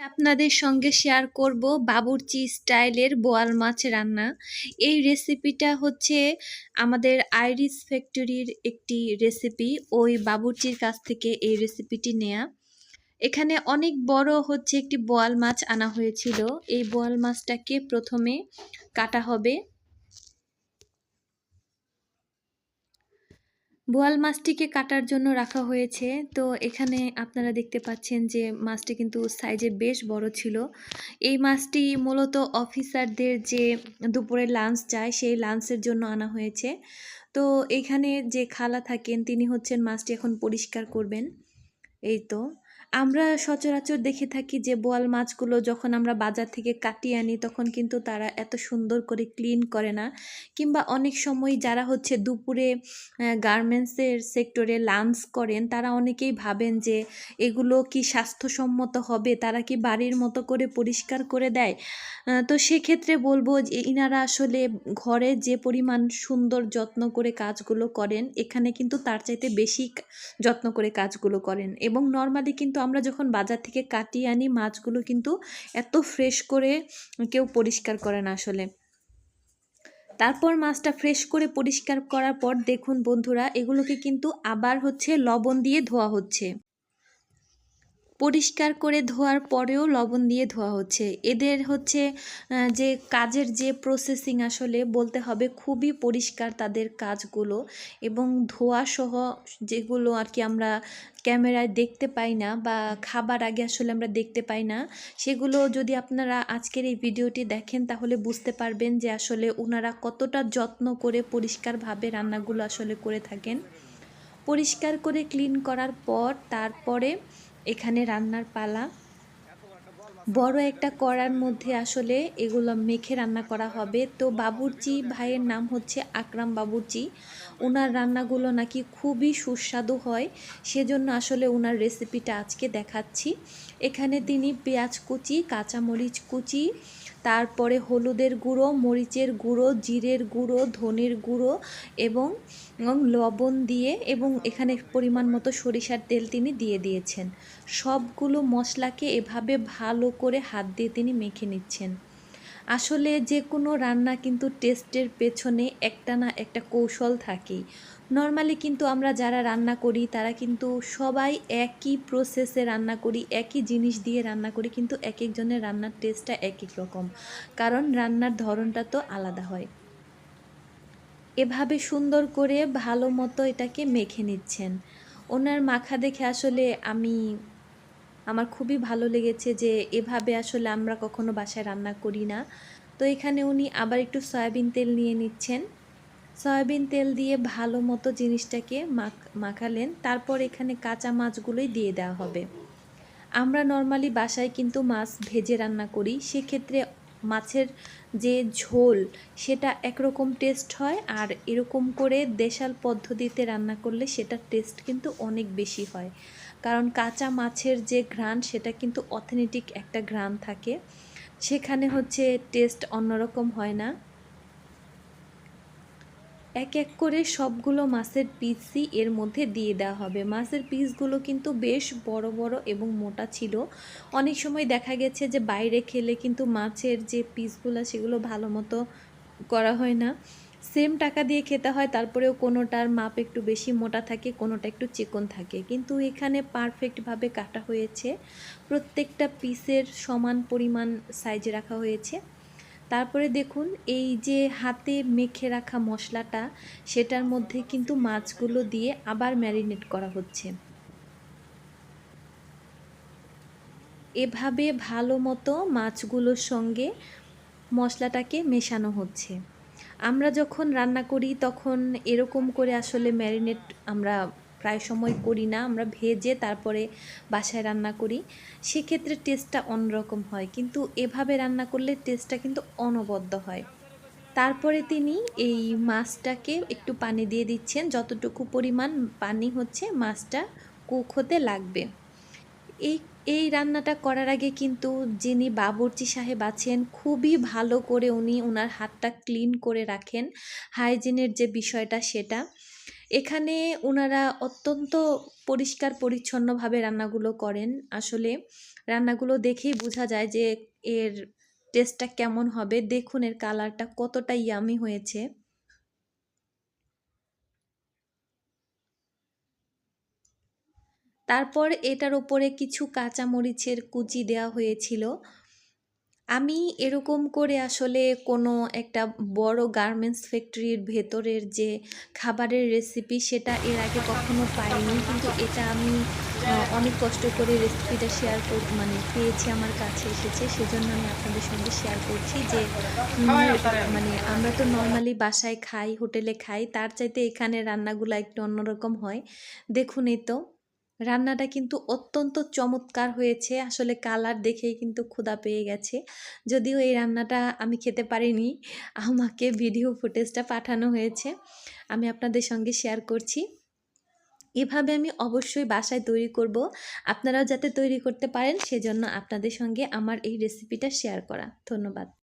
আপনাদের সঙ্গে শেয়ার করব বাবুর্চি স্টাইলের বোয়াল মাছ রান্না। এই রেসিপিটা হচ্ছে আমাদের আইরিস ফ্যাক্টরির একটি রেসিপি ওই বাবুর্চির কাছ থেকে এই রেসিপিটি নেয়া। এখানে অনেক বড় হচ্ছে একটি বোয়াল মাছ আনা হয়েছিল। এই বোয়াল মাছটাকে প্রথমে কাটা হবে। বোয়াল মাছটিকে কাটার জন্য রাখা হয়েছে। তো এখানে আপনারা দেখতে পাচ্ছেন যে মাছটি কিন্তু সাইজে বেশ বড় ছিল। এই মাছটি মূলত অফিসারদের যে দুপুরে লাঞ্চ যায় সেই লাঞ্চের জন্য আনা হয়েছে। তো এখানে যে খালা থাকেন, তিনি হচ্ছেন মাছটি এখন পরিষ্কার করবেন। এই তো। আমরা সচরাচর দেখে থাকি যে বোয়াল মাছগুলো যখন আমরা বাজার থেকে কাটিয়ে আনি, তখন কিন্তু তারা এত সুন্দর করে ক্লিন করে না। কিংবা অনেক সময় যারা হচ্ছে দুপুরে গার্মেন্টসের সেক্টরে লাঞ্চ করেন, তারা অনেকেই ভাবেন যে এগুলো কি স্বাস্থ্যসম্মত হবে, তারা কি বাড়ির মতো করে পরিষ্কার করে দেয়? তো সেক্ষেত্রে বলব যে ইনারা আসলে ঘরে যে পরিমাণ সুন্দর যত্ন করে কাজগুলো করেন, এখানে কিন্তু তার চাইতে বেশি যত্ন করে কাজগুলো করেন। এবং নর্মালি কিন্তু আমরা যখন বাজার থেকে কাটিয়ে আনি, মাছগুলো কিন্তু এত ফ্রেশ করে কেউ পরিষ্কার করে না আসলে। তারপর মাছটা ফ্রেশ করে পরিষ্কার করার পর দেখুন বন্ধুরা, এগুলোকে কিন্তু আবার হচ্ছে লবণ দিয়ে ধোয়া হচ্ছে। পরিষ্কার করে ধোয়ার পরেও লবণ দিয়ে ধোয়া হচ্ছে। এদের হচ্ছে যে কাজের যে প্রসেসিং আসলে বলতে হবে, খুবই পরিষ্কার তাদের কাজগুলো এবং ধোয়া সহ যেগুলো আর কি আমরা ক্যামেরায় দেখতে পাই না বা খাবার আগে আসলে আমরা দেখতে পাই না, সেগুলো যদি আপনারা আজকের এই ভিডিওটি দেখেন তাহলে বুঝতে পারবেন যে আসলে ওনারা কতটা যত্ন করে পরিষ্কারভাবে রান্নাগুলো আসলে করে থাকেন। পরিষ্কার করে ক্লিন করার পর তারপরে এখানে রান্নার পালা বড় একটা কড়ার মধ্যে আসলে এগুলো মেখে রান্না করা হবে। তো বাবুর্চি ভাইয়ের নাম হচ্ছে আকরাম বাবুর্চি। ওনার রান্নাগুলো নাকি খুবই সুস্বাদু হয়। সেজন্য আসলে ওনার রেসিপিটা আজকে দেখাচ্ছি। এখানে তিনি পেঁয়াজ কুচি, কাঁচামরিচ কুচি, তারপরে হলুদের গুঁড়ো, মরিচের গুঁড়ো, জিরের গুঁড়ো, ধনের গুঁড়ো এবং লবণ দিয়ে এবং এখানে পরিমাণ মতো সরিষার তেল তিনি দিয়ে দিয়েছেন। সবগুলো মশলাকে এভাবে ভালো করে হাত দিয়ে তিনি মেখে নিচ্ছেন। আসলে যে কোনো রান্না কিন্তু টেস্টের পেছনে একটা না একটা কৌশল থাকেই। নর্মালি কিন্তু আমরা যারা রান্না করি, তারা কিন্তু সবাই একই প্রসেসে রান্না করি, একই জিনিস দিয়ে রান্না করি, কিন্তু এক একজনের রান্নার টেস্টটা এক এক রকম। কারণ রান্নার ধরনটা তো আলাদা হয়। এভাবে সুন্দর করে ভালো মতো এটাকে মেখে নিচ্ছেন। ওনার মাখা দেখে আসলে আমি আমার খুবই ভালো লেগেছে যে এভাবে আসলে আমরা কখনো বাসায় রান্না করি না। তো এখানে উনি আবার একটু সয়াবিন তেল নিয়ে নিচ্ছেন। সয়াবিন তেল দিয়ে ভালো মতো জিনিসটাকে মাখ, মাখালেন। তারপর এখানে কাঁচা মাছগুলোই দিয়ে দেওয়া হবে। আমরা নর্মালি বাসায় কিন্তু মাছ ভেজে রান্না করি। সেক্ষেত্রে মাছের যে ঝোল, সেটা একরকম টেস্ট হয় আর এরকম করে দেশাল পদ্ধতিতে রান্না করলে সেটার টেস্ট কিন্তু অনেক বেশি হয়। কারণ কাঁচা মাছের যে ঘ্রাণ, সেটা কিন্তু অথেন্টিক একটা ঘ্রাণ থাকে। সেখানে হচ্ছে টেস্ট অন্যরকম হয় না। এক এক করে সবগুলো মাছের পিসই এর মধ্যে দিয়ে দেওয়া হবে। মাছের পিসগুলো কিন্তু বেশ বড় বড় এবং মোটা ছিল। অনেক সময় দেখা গেছে যে বাইরে খেলে কিন্তু মাছের যে পিসগুলো সেগুলো ভালো মতো করা হয় না। সেম টাকা দিয়ে খেতে হয়, তারপরেও কোনোটার মাপ একটু বেশি মোটা থাকে, কোনোটা একটু চিকন থাকে। কিন্তু এখানে পারফেক্টভাবে কাটা হয়েছে। প্রত্যেকটা পিসের সমান পরিমাণ সাইজে রাখা হয়েছে। তারপরে দেখুন, এই যে হাতে মেখে রাখা মশলাটা, সেটার মধ্যে কিন্তু মাছগুলো দিয়ে আবার ম্যারিনেট করা হচ্ছে। এভাবে ভালো মতো মাছগুলোর সঙ্গে মশলাটাকে মেশানো হচ্ছে। আমরা যখন রান্না করি, তখন এরকম করে আসলে ম্যারিনেট আমরা প্রায় সময় করি না। আমরা ভেজে তারপরে বাসায় রান্না করি। সেক্ষেত্রে টেস্টটা অন্যরকম হয়। কিন্তু এভাবে রান্না করলে টেস্টটা কিন্তু অনবদ্য হয়। তারপরে তিনি এই মাছটাকে একটু পানি দিয়ে দিচ্ছেন। যতটুকু পরিমাণ পানি হচ্ছে মাছটা কুক হতে লাগবে। এই এই রান্নাটা করার আগে কিন্তু যিনি বাবরচি সাহেব আছেন, খুবই ভালো করে উনি ওনার হাতটা ক্লিন করে রাখেন, হাইজিনের যে বিষয়টা সেটা। এখানে ওনারা অত্যন্ত পরিষ্কার পরিচ্ছন্নভাবে রান্নাগুলো করেন। আসলে রান্নাগুলো দেখেই বোঝা যায় যে এর টেস্টটা কেমন হবে, দেখুন এর কালারটা কতটা ইয়ামি হয়েছে। তারপর এটার ওপরে কিছু কাঁচামরিচের কুচি দেওয়া হয়েছিল। আমি এরকম করে আসলে কোনো একটা বড় গার্মেন্টস ফ্যাক্টরির ভেতরের যে খাবারের রেসিপি সেটা এর আগে কখনো পাইনি। কিন্তু এটা আমি অনেক কষ্ট করে রেসিপিটা শেয়ার কর মানে পেয়েছি, আমার কাছে এসেছে। সেজন্য আমি আপনাদের সঙ্গে শেয়ার করছি যে মানে আমরা তো নর্মালি বাসায় খাই, হোটেলে খাই, তার চাইতে এখানে রান্নাগুলো একটু অন্যরকম হয়। দেখুন এই তো। রান্নাটা কিন্তু অত্যন্ত চমৎকার হয়েছে। আসলে কালার দেখেই কিন্তু ক্ষুধা পেয়ে গেছে। যদিও এই রান্নাটা আমি খেতে পারিনি, আমাকে ভিডিও ফুটেজটা পাঠানো হয়েছে, আমি আপনাদের সঙ্গে শেয়ার করছি। এভাবে আমি অবশ্যই বাসায় তৈরি করব। আপনারাও যাতে তৈরি করতে পারেন, সেজন্য আপনাদের সঙ্গে আমার এই রেসিপিটা শেয়ার করা। ধন্যবাদ।